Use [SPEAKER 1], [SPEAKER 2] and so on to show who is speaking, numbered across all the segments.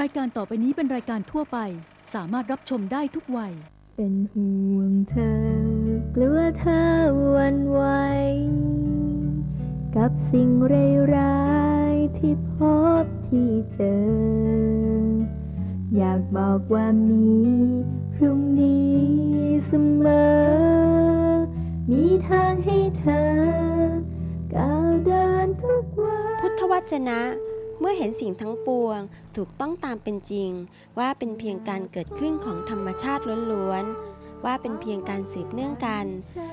[SPEAKER 1] รายการต่อไปนี้เป็นรายการทั่วไป สามารถรับชมได้ทุกวัย
[SPEAKER 2] เป็นห่วงเธอกลัวเธอหวันไหว กับสิ่งร้ายๆที่พบที่เจอ อยากบอกว่ามีพรุ่งนี้เสมอ มีทางให้เธอก้าวเดินทุกวัน
[SPEAKER 3] พุทธวจนะ เมื่อเห็นสิ่งทั้งปวงถูกต้องตามเป็นจริง ว่าเป็นเพียงการเกิดขึ้นของธรรมชาติล้วนๆ ว่าเป็นเพียงการสืบเนื่องกัน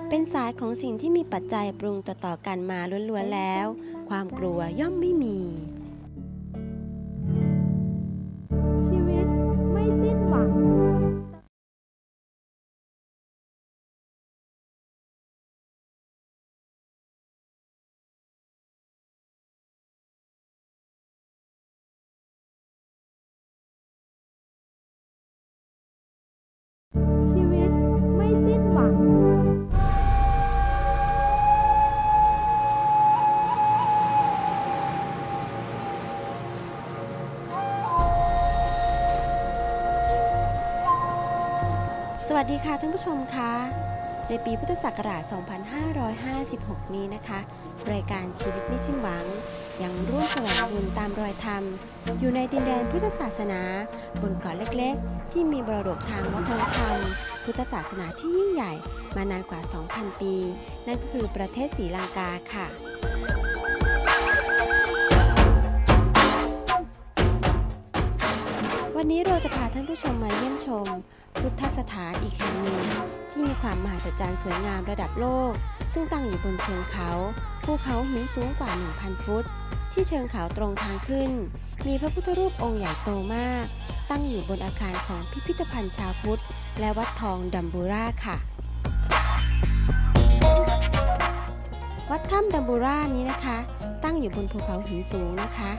[SPEAKER 3] เป็นสายของสิ่งที่มีปัจจัยปรุงต่อๆกันมาล้วนๆแล้ว ความกลัวย่อมไม่มี
[SPEAKER 2] วัส
[SPEAKER 3] ดีค่ะท่านผู้ชมคะในปีพุทธศักราช 2556 นี้นะคะ รายการชีวิตไม่สิ้นหวัง ยังร่วมแสวงบุญตามรอยธรรม อยู่ในดินแดนพุทธศาสนา บนเกาะเล็กๆ ที่มีบรดกทางวัฒนธรรม พุทธศาสนาที่ยิ่งใหญ่มานานกว่า 2,000 ปี นั่นก็คือประเทศศรีลังกาค่ะวันนี้เราจะพาท่านผู้ชมมาเยี่ยมชม พุทธสถานอีกแห่งหนึ่ง ที่มีความมหัศจรรย์สวยงามระดับโลก ซึ่งตั้งอยู่บนเชิงเขาภูเขาหินสูงกว่า 1,000 ฟุต ที่เชิงเขาตรงทางขึ้น มีพระพุทธรูปองค์ใหญ่โตมาก ตั้งอยู่บนอาคารของพิพิธภัณฑ์ชาวพุทธ และวัดทองดัมบูราค่ะ วัดถ้ำดัมบูรานี้นะคะ ตั้งอยู่บนภูเขาหินสูงนะคะ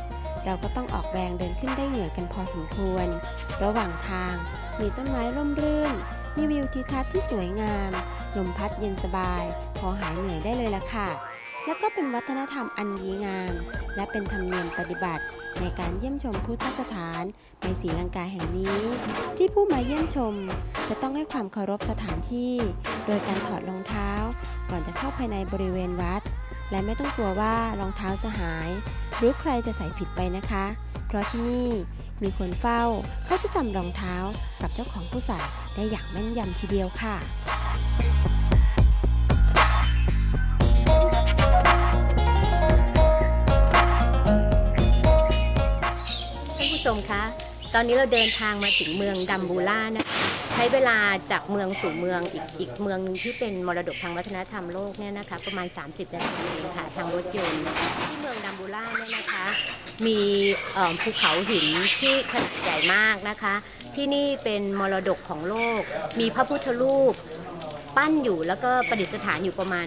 [SPEAKER 3] เราก็ต้องออกแรงเดินขึ้นได้เหงื่อกันพอสมควร ระหว่างทาง มีต้นไม้ร่มรื่น มีวิวทิวทัศน์ที่สวยงาม ลมพัดเย็นสบาย พอหายเหนื่อยได้เลยล่ะค่ะ แล้วก็เป็นวัฒนธรรมอันดีงาม และเป็นธรรมเนียมปฏิบัติ ในการเยี่ยมชมพุทธสถานในศรีลังกาแห่งนี้ ที่ผู้มาเยี่ยมชม จะต้องให้ความเคารพสถานที่ โดยการถอดรองเท้า ก่อนจะเข้าภายในบริเวณวัด และไม่ต้องกลัวว่ารองเท้าจะหาย หรือใครจะใส่ผิดไปนะคะ เพราะที่นี่มีคนเฝ้าเขาจะจำรองเท้ากับเจ้าของผู้ใส่ได้อย่างแม่นยำทีเดียวค่ะ
[SPEAKER 4] ท่านผู้ชมคะ ตอนนี้เราเดินทางมาถึงเมืองดัมบูล่านะใช้เวลาจากเมืองสู่เมืองอีกอีกเมืองหนึงที่เป็นมรดกทางวัฒนธรรมโลกเนี่ยนะคะประมาณ 30 นาทีค่ะทางรถยนต์ที่เมืองดัมบูล่าเนี่ยนะคะ มีเอ่อภูเขาหินที่ขนาดใหญ่มากนะคะ ที่นี่เป็นมรดกของโลก มีพระพุทธรูป ปั้นอยู่แล้วก็ประดิษฐานอยู่ประมาณ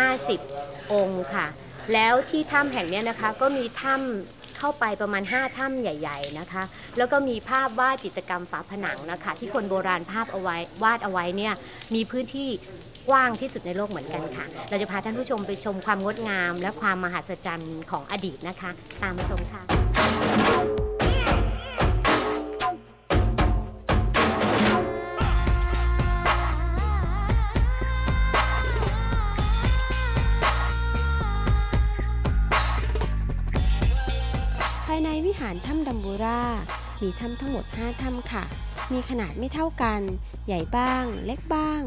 [SPEAKER 4] 150 องค์ค่ะ แล้วที่ถ้ำแห่งเนี้ยนะคะก็มีถ้ำ เข้าไปประมาณ 5 ถ้ำใหญ่ ๆนะคะ แล้วก็มีภาพวาดจิตรกรรมฝาผนังนะคะ ที่คนโบราณภาพเอาไว้วาดเอาไว้เนี่ยมีพื้นที่กว้างที่สุดในโลกเหมือนกันค่ะ เราจะพาท่านผู้ชมไปชมความงดงาม และความมหัศจรรย์ของอดีตนะคะ ตามมาชมค่ะา
[SPEAKER 3] นถ้ำดัมบูรา มีถ้ำทั้งหมด 5 ถ้ำค่ะ มีขนาดไม่เท่ากัน ใหญ่บ้าง เล็กบ้าง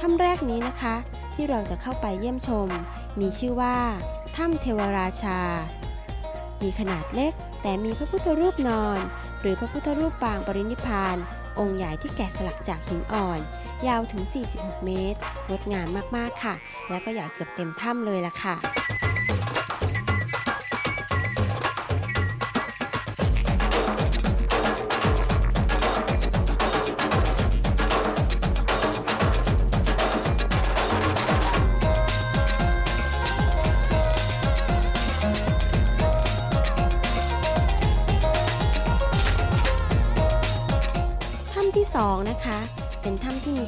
[SPEAKER 3] ถ้ำแรกนี้นะคะ ที่เราจะเข้าไปเยี่ยมชม มีชื่อว่า ถ้ำเทวราชา มีขนาดเล็ก แต่มีพระพุทธรูปนอน หรือพระพุทธรูปปางปรินิพพาน องค์ใหญ่ที่แกะสลักจากหินอ่อน ยาวถึง 46 เมตร งดงามมากๆค่ะ และก็ใหญ่เกือบเต็มถ้ำเลยล่ะค่ะ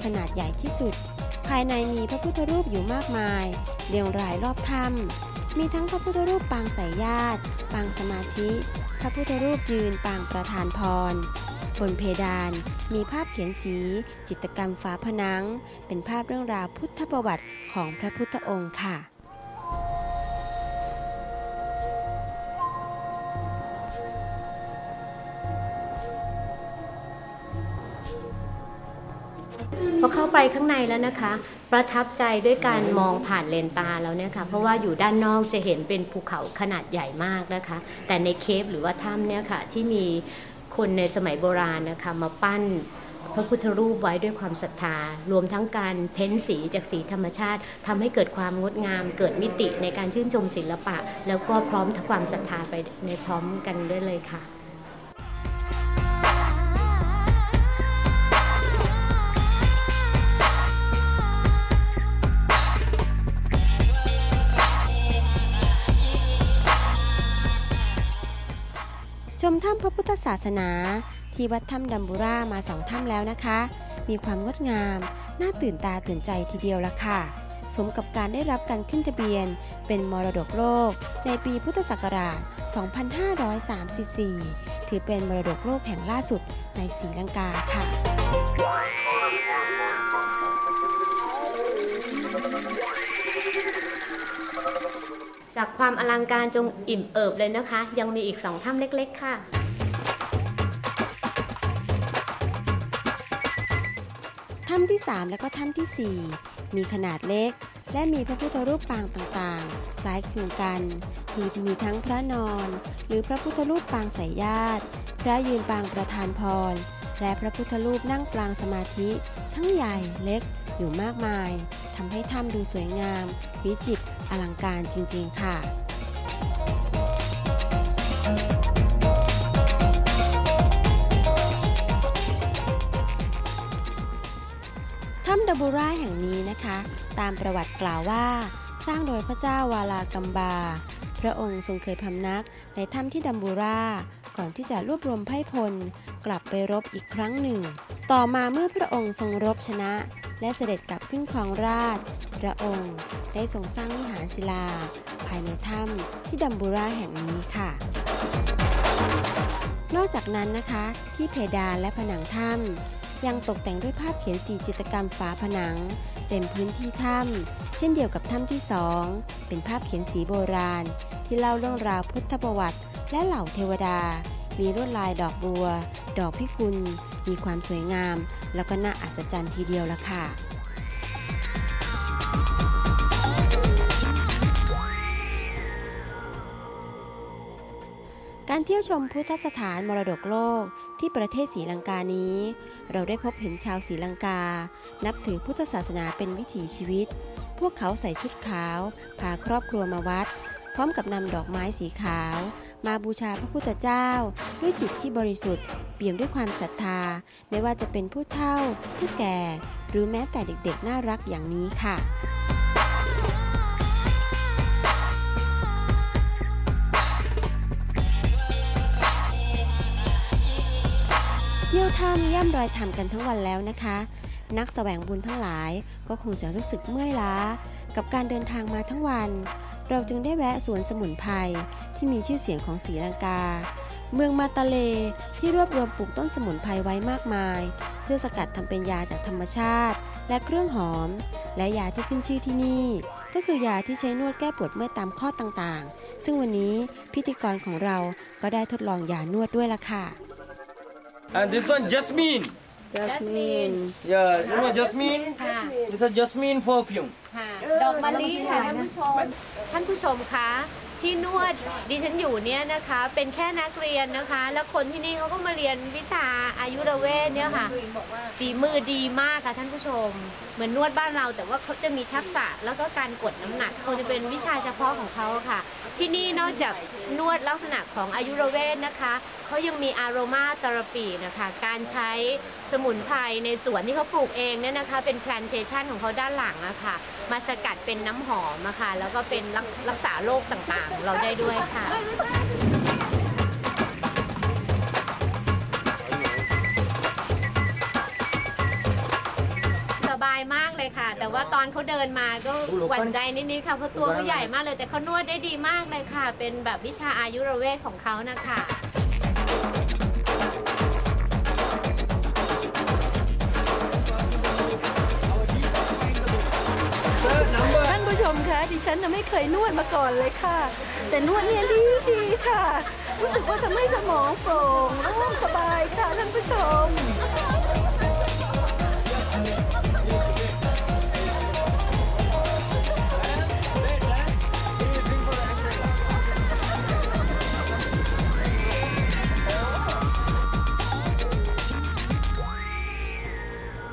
[SPEAKER 3] ขนาดใหญ่ที่สุด ภายในมีพระพุทธรูปอยู่มากมาย เรียงรายรอบถ้ำมีทั้งพระพุทธรูปปางสายญาติปางสมาธิ พระพุทธรูปยืนปางประธานพรบนเพดานมีภาพเขียนสี จิตรกรรมฝาผนัง เป็นภาพเรื่องราวพุทธประวัติของพระพุทธองค์ค่ะ
[SPEAKER 4] พอเข้าไปข้างในแล้วนะคะ ประทับใจด้วยการมองผ่านเลนตาแล้วเนี่ยค่ะเพราะว่าอยู่ด้านนอกจะเห็นเป็นภูเขาขนาดใหญ่มากนะคะ แต่ในเคฟหรือว่าถ้ำเนี่ยค่ะที่มีคนในสมัยโบราณนะคะมาปั้นพระพุทธรูปไว้ด้วยความศรัทธา รวมทั้งการเพ้นสีจากสีธรรมชาติทำให้เกิดความงดงาม เกิดมิติในการชื่นชมศิลปะ แล้วก็พร้อมทั้งความศรัทธาไปในพร้อมกันด้วยเลยค่ะ
[SPEAKER 3] พระพุทธศาสนา ที่วัดถ้ำดัมบูรามาสองถ้ำแล้วนะคะ มีความงดงาม น่าตื่นตาตื่นใจทีเดียวละค่ะ สมกับการได้รับการขึ้นทะเบียน เป็นมรดกโลก ในปีพุทธศักราช 2534 ถือเป็นมรดกโลกแห่งล่าสุดในศรีลังกาค่ะ
[SPEAKER 4] จากความอลังการจงอิ่มเอิบเลยนะคะ ยังมีอีกสองถ้ำเล็ก ๆ ค่ะ
[SPEAKER 3] ถ้ำที่ 3 และก็ถ้ำทีสี่ 4 มีขนาดเล็ก และมีพระพุทธรูปปางต่างๆ คล้ายคลึงกันที่มีทั้งพระนอน หรือพระพุทธรูปปางสายญาติ พระยืนปางประธานพร และพระพุทธรูปนั่งปรางสมาธิ ทั้งใหญ่เล็กอยู่มากมายทำให้ถ้ำดูสวยงาม วิจิตรอลังการจริงๆค่ะ ดับบูราแห่งนี้นะคะ ตามประวัติกล่าวว่า สร้างโดยพระเจ้าวาลากัมบา พระองค์ทรงเคยพำนักในถ้ำที่ดัมบูราก่อนที่จะรวบรวมไพร่พล กลับไปรบอีกครั้งหนึ่ง ต่อมาเมื่อพระองค์ทรงรบชนะ และเสด็จกลับขึ้นครองราช พระองค์ได้ทรงสร้างวิหารศิลา ภายในถ้ำที่ดัมบูราแห่งนี้ค่ะ นอกจากนั้นนะคะ ที่เพดานและผนังถ้ำ ยังตกแต่งด้วยภาพเขียนสีจิตรกรรมฝาผนัง เต็มพื้นที่ถ้ำเช่นเดียวกับถ้ำที่สองเป็นภาพเขียนสีโบราณ ที่เล่าเรื่องราวพุทธประวัติ และเหล่าเทวดา มีลวดลายดอกบัว ดอกพิกุล มีความสวยงาม แล้วก็น่าอัศจรรย์ทีเดียวละค่ะการเที่ยวชมพุทธสถานมรดกโลก ที่ประเทศศรีลังกานี้ เราได้พบเห็นชาวศรีลังกา นับถือพุทธศาสนาเป็นวิถีชีวิต พวกเขาใส่ชุดขาว พาครอบครัวมาวัด พร้อมกับนำดอกไม้สีขาว มาบูชาพระพุทธเจ้า ด้วยจิตที่บริสุทธิ์ เปี่ยมด้วยความศรัทธา ไม่ว่าจะเป็นผู้เฒ่า ผู้แก่ หรือแม้แต่เด็กๆ น่ารักอย่างนี้ค่ะ เที่ยวถ้ำย่ำรอยธรรมกันทั้งวันแล้วนะคะ นักแสวงบุญทั้งหลายก็คงจะรู้สึกเมื่อยล้า กับการเดินทางมาทั้งวัน เราจึงได้แวะสวนสมุนไพรที่มีชื่อเสียงของศรีลังกา เมืองมาตาเลที่รวบรวมปลูกต้นสมุนไพรไว้มากมาย เพื่อสกัดทำเป็นยาจากธรรมชาติ และเครื่องหอม และยาที่ขึ้นชื่อที่นี่ ก็คือยาที่ใช้นวดแก้ปวดเมื่อยตามข้อต่างๆ ซึ่งวันนี้พิธีกรของเราก็ได้ทดลองยานวดด้วยละค่ะ
[SPEAKER 5] And this one jasmine.
[SPEAKER 3] Jasmine
[SPEAKER 5] Yeah, you know jasmine?
[SPEAKER 4] ค่ะ
[SPEAKER 5] This is jasmine perfume.
[SPEAKER 4] ค่ะดอกมะลิค่ะท่านผู้ชม ท่านผู้ชมคะ ที่นวดดิฉันอยู่เนี่ยนะคะ เป็นแค่นักเรียนนะคะ แล้วคนที่นี่เขาก็มาเรียนวิชาอายุรเวทเนี่ยค่ะฝีมือดีมากค่ะท่านผู้ชม เหมือนนวดบ้านเราแต่ว่าเขาจะมีทักษะแล้วก็การกดน้ำหนักคงจะเป็นวิชาเฉพาะของเขาค่ะ ที่นี่นอกจากนวดลักษณะของอายุรเวทนะคะเขายังมีอารมาเทอราปีนะคะ การใช้ สมุนไพรในสวนที่เขาปลูกเองเนี่ยนะคะ เป็นแพลนเทชันของเขาด้านหลังอะค่ะ มาสกัดเป็นน้ำหอมอะค่ะ แล้วก็เป็นรักรักษาโรคต่างๆ เราได้ด้วยค่ะสบายายมากเลยค่ะ แต่ว่าตอนเขาเดินมาก็หวั่นใจนิดๆค่ะเพราะตัวเขาใหญ่มากเลย แต่เขานวดได้ดีมากเลยค่ะ เป็นแบบวิชาอายุรเวทของเขานะคะ
[SPEAKER 6] ชมคะดิฉันไม่เคยนวดมาก่อนเลยค่ะ แต่นวดเนี่ยดีดีค่ะ รู้สึกว่าทำให้สมองโปร่งโล่งสบายค่ะท่านผู้ชม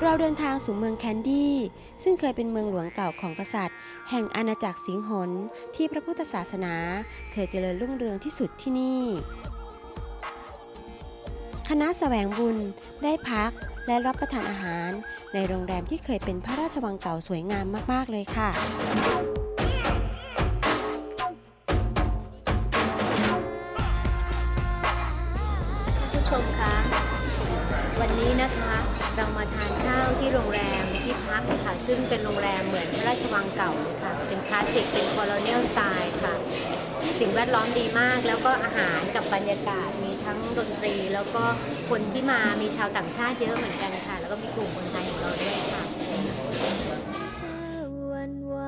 [SPEAKER 3] เราเดินทางสู่เมืองแคนดี้ ซึ่งเคยเป็นเมืองหลวงเก่าของกษัตริย์ แห่งอาณาจักรสิงหนที่พระพุทธศาสนาเคยเจริญรุ่งเรืองที่สุดที่นี่ คณะแสวงบุญได้พักและรับประทานอาหาร ในโรงแรมที่เคยเป็นพระราชวังเก่าสวยงามมาก ๆ เลยค่ะ
[SPEAKER 4] ผู้ชมคะ วันนี้นะคะ เรามาทานข้าวที่โรงแรมที่พักค่ะ ซึ่งเป็นโรงแรมเหมือนพระราชวังเก่าเลยค่ะ เป็นคลาสสิกเป็นคโลเนียลสไตล์ค่ะ สิ่งแวดล้อมดีมาก แล้วก็อาหารกับบรรยากาศมีทั้งดนตรี แล้วก็คนที่มามีชาวต่างชาติเยอะเหมือนกันค่ะ แล้วก็มีกลุ่มคนไทยของเราด้วยค่ะ
[SPEAKER 2] วันไว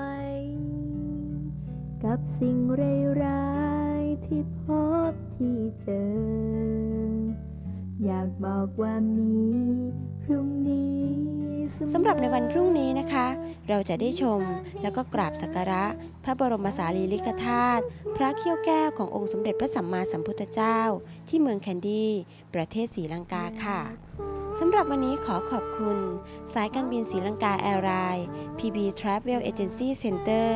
[SPEAKER 2] กับสิ่งร้ายๆที่พบที่เจอ อยากบอกว่ามี รุ่งนี้
[SPEAKER 3] สำหรับในวันพรุ่งนี้นะคะ เราจะได้ชมแล้วก็กราบสักการะ พระบรมสารีริกธาตุพระเขี้ยวแก้วขององค์สมเด็จพระสัมมาสัมพุทธเจ้า ที่เมืองแคนดี้ประเทศศรีลังกาค่ะสำหรับวันนี้ขอขอบคุณ สายการบินศรีลังกาแอร์ไลน์ PB Travel Agency Center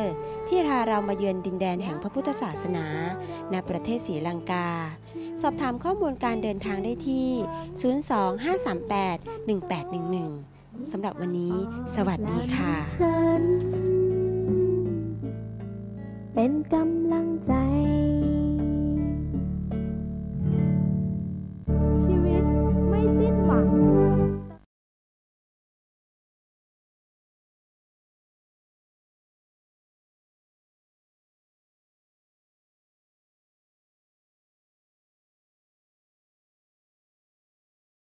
[SPEAKER 3] ที่พาเรามาเยือนดินแดนแห่งพระพุทธศาสนา ณประเทศศรีลังกา สอบถามข้อมูลการเดินทางได้ที่ 025381811 สำหรับวันนี้ สวัสดีค่ะ
[SPEAKER 2] เป็นกำ